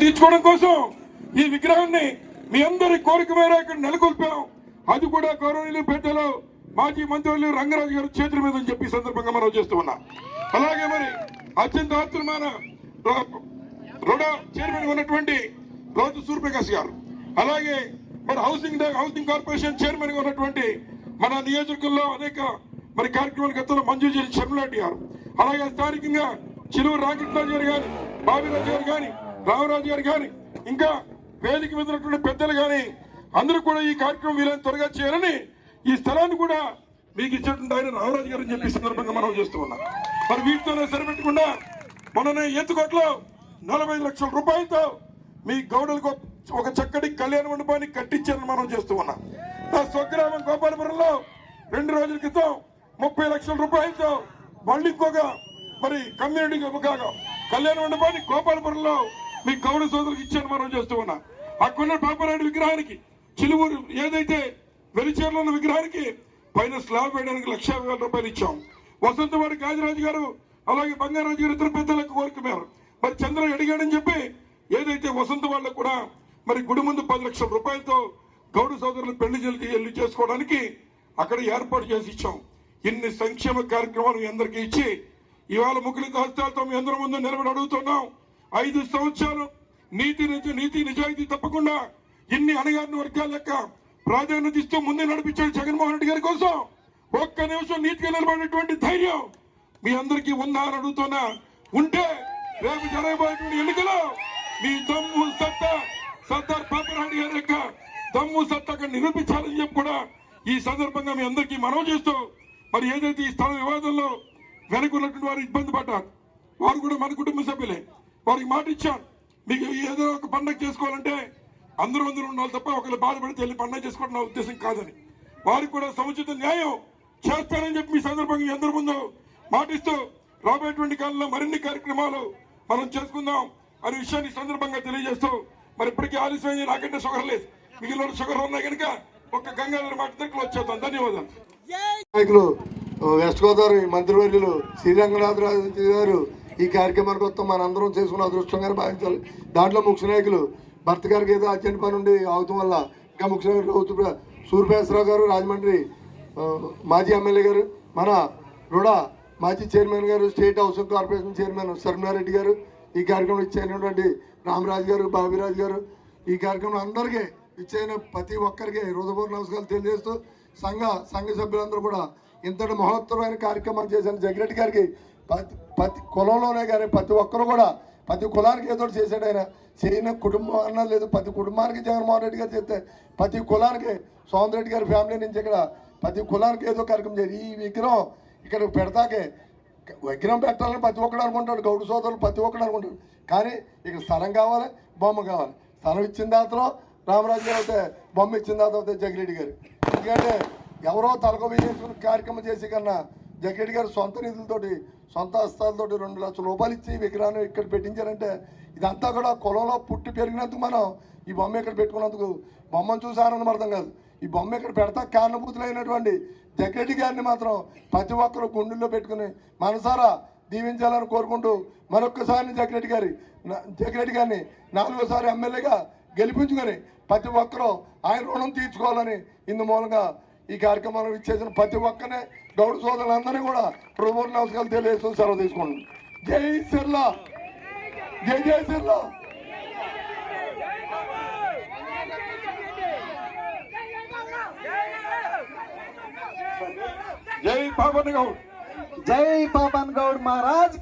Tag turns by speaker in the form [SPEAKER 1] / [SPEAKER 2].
[SPEAKER 1] తీర్చుకోవడం కోసం ఈ విగ్రహాన్ని మీ అందరి కోరిక మేర ఇక్కడ నెలకొల్పాం. అది కూడా గౌరవనీయులు పెద్దలు మాజీ మంత్రులు రంగరాజు గారు చేతుల మీద అని చెప్పి సందర్భంగా మనం చేస్తూ ఉన్నా. అలాగే మరి అత్యంత ఆత్రమాన రుడా చైర్మన్ ఉన్నటువంటి రోజు సూర్యప్రకాష్ గారు. అలాగే మరి హౌసింగ్ హౌసింగ్ కార్పొరేషన్ చైర్మన్గా ఉన్నటువంటి మన నియోజకవర్గంలో అనేక మరి కార్యక్రమాల గతంలో మంజూరు చేసిన శర్మలాంటి గారు. అలాగే స్థానికంగా చిలువు రాకెట్లాజు గారు గారు బాబీరాజు గారు కానీ రామరాజు గారు కానీ ఇంకా వేదిక మీద ఉన్నటువంటి పెద్దలు కానీ అందరూ కూడా ఈ కార్యక్రమం వీళ్ళని త్వరగా చేయాలని ఈ స్థలాన్ని కూడా మీకు ఇచ్చినటువంటి ఆయన రామరాజు గారు అని చెప్పి సందర్భంగా మనం చేస్తూ ఉన్నాం. మరి వీటితోనే సరిపెట్టకుండా మొన్ననే ఎత్తుకోట్లో నలభై ఐదు లక్షల రూపాయలతో మీ గౌడలకు ఒక చక్కటి కళ్యాణ మండపాన్ని కట్టించారని మనం చేస్తూ ఉన్నాం. నా స్వగ్రామం గోపాలపురంలో రెండు రోజుల క్రితం ముప్పై లక్షల రూపాయలతో మళ్ళీ ఇంకొక మరి కమ్యూనిటీ ఒక కళ్యాణ మండపాన్ని గోపాలపురంలో మీ గౌడ సోదరులకు ఇచ్చాను మనం చేస్తూ ఉన్నా. అక్కడ పాపారాయుడు విగ్రహానికి చిలువూరు ఏదైతే వెలిచేరులో ఉన్న విగ్రహానికి పైన స్లాబ్ వేయడానికి లక్ష వేల రూపాయలు ఇచ్చాం. వసంతవాడి గాజరాజు గారు అలాగే బంగారాజు గారు ఇద్దరు పెద్దలకు కోరిక మరి. చంద్ర అడిగాడని చెప్పి ఏదైతే వసంత వాళ్ళకు కూడా మరి గుడి ముందు పది లక్షల రూపాయలతో గౌడ సోదరులు పెళ్ళి జల్లి వెళ్ళి చేసుకోవడానికి అక్కడ ఏర్పాటు చేసి ఇచ్చాం. ఇన్ని సంక్షేమ కార్యక్రమాలు మీ అందరికీ ఇచ్చి ఇవాళ ముగ్గులతో హస్తాలతో మీ అందరి ముందు నిలబడి అడుగుతున్నాం. ఐదు సంవత్సరాలు నీతి నుంచి నీతి నిజాయితీ తప్పకుండా ఇన్ని అణగారిన వర్గాల లెక్క ప్రాధాన్యత ఇస్తూ ముందే నడిపించాడు జగన్మోహన్ రెడ్డి గారి కోసం. ఒక్క నిమిషం నీతిగా నిలబడినటువంటి ధైర్యం మీ అందరికీ ఉందా అని అడుగుతున్నా. ఉంటే రేపు జరగబోయేటువంటి ఎన్నికలో మీ దమ్ము సత్తా సర్దార్ పాపరాయుడు గారి యొక్క దమ్ము సత్తా నిరూపించాలని చెప్పి కూడా ఈ సందర్భంగా మీ అందరికీ మనవి చేస్తూ మరి ఏదైతే ఈ స్థల వివాదంలో వెనుకున్నటువంటి వారు ఇబ్బంది పడ్డారు వారు కూడా మన కుటుంబ సభ్యులే. వారికి మాట ఇచ్చాను. మీకు ఏదో ఒక పండగ చేసుకోవాలంటే అందరూ అందరూ ఉండాలి తప్ప ఒకళ్ళు బాధపడితే వెళ్ళి పండగ చేసుకోవడం నా ఉద్దేశం కాదని. వారికి కూడా సముచిత న్యాయం చేస్తానని చెప్పి మీ సందర్భంగా మీ అందరి ముందు మాటిస్తూ రాబోయేటువంటి కాలంలో మరిన్ని కార్యక్రమాలు మనం చేసుకుందాం అనే విషయాన్ని సందర్భంగా తెలియజేస్తూ మరి ఇప్పటికీ ఆలస్యమైంది నాకంటే షుగర్ లేదు. మిగిలిన షుగర్ ఉన్నాయి కనుక ఒక్క గంగాధర మాట దగ్గర వచ్చేద్దాం ధన్యవాదాలు.
[SPEAKER 2] నాయకులు వెస్ట్ గోదావరి మంత్రివర్యులు శ్రీరంగనాథరాజు గారు ఈ కార్యక్రమానికి వస్తాం మనందరం చేసుకున్న అదృష్టంగా భావించాలి. దాంట్లో ముఖ్య నాయకులు భర్త గారికి ఏదో అర్జెంట్ పని ఉండి అవటం వల్ల ఇంకా ముఖ్య నాయకులు అవుతూ సూర్యపేశ్వరరావు గారు రాజమండ్రి మాజీ ఎమ్మెల్యే గారు మన రుడా మాజీ చైర్మన్ గారు state housing corporation chairman Sharma Reddy గారు ఈ కార్యక్రమం ఇచ్చేటువంటి రామరాజు గారు బాబిరాజు గారు. ఈ కార్యక్రమం అందరికీ ఇచ్చిన ప్రతి ఒక్కరికి హృదయపూర్వ నమస్కారాలు తెలియజేస్తూ సంఘ సంఘ సభ్యులందరూ కూడా ఇంతటి మహోత్తరమైన కార్యక్రమాలు చేశాను జగ్రెడ్డి గారికి ప్రతి ప్రతి కులంలోనే కానీ ప్రతి ఒక్కరు కూడా ప్రతి కులానికి ఏదో ఒకటి చేశాడు ఆయన. చేయని కుటుంబం అన్న లేదు ప్రతి కుటుంబానికి జగన్మోహన్ రెడ్డి గారు చేస్తే ప్రతి కులానికి సోమన్ రెడ్డి గారి ఫ్యామిలీ నుంచి ఇక్కడ ప్రతి కులానికి ఏదో కార్యక్రమం చేయాలి ఈ విగ్రహం ఇక్కడ పెడతాకే విగ్రహం పెట్టాలని ప్రతి ఒక్కడు అనుకుంటాడు గౌడు సోదరులు ప్రతి ఒక్కడు అనుకుంటాడు కానీ ఇక్కడ స్థలం కావాలి బొమ్మ కావాలి. స్థలం ఇచ్చిన దాంతో రామరాజు గారు అయితే బొమ్మ ఇచ్చిన తర్వాత అయితే జగిరెడ్డి గారు. ఎందుకంటే ఎవరో తలకొ వేసుకుని కార్యక్రమం చేసి కన్నా జగిరెడ్డి గారు సొంత నిధులతోటి సొంత హస్తాలతోటి రెండు లక్షల రూపాయలు ఇచ్చి విగ్రహాన్ని ఇక్కడ పెట్టించారంటే ఇదంతా కూడా కులంలో పుట్టి పెరిగినందుకు మనం ఈ బొమ్మ ఇక్కడ పెట్టుకున్నందుకు బొమ్మను చూసి అర్థం కాదు. ఈ బొమ్మ ఇక్కడ పెడతా కారణభూతులైనటువంటి జగ్రెడ్డి గారిని మాత్రం ప్రతి ఒక్కరు గుండెల్లో పెట్టుకుని మనసారా దీవించాలని కోరుకుంటూ మరొక్కసారి జగ్రెడ్డి గారి నా- గారిని నాలుగోసారి ఎమ్మెల్యేగా గెలిపించుకొని ప్రతి ఒక్కరూ ఆయన రుణం తీర్చుకోవాలని ఇందు మూలంగా ఈ కార్యక్రమాన్ని ఇచ్చేసిన ప్రతి ఒక్కనే గౌడ సోదరులందరినీ కూడా ప్రభుత్వ నమస్కారాలు తెలియజేస్తూ సెలవు తీసుకుంటున్నాను జై సిర్లా! జై జై సిర్లా!
[SPEAKER 1] జై పాపన్న గౌడ్!
[SPEAKER 3] జై పాపన్ గౌడ్ మహారాజ్!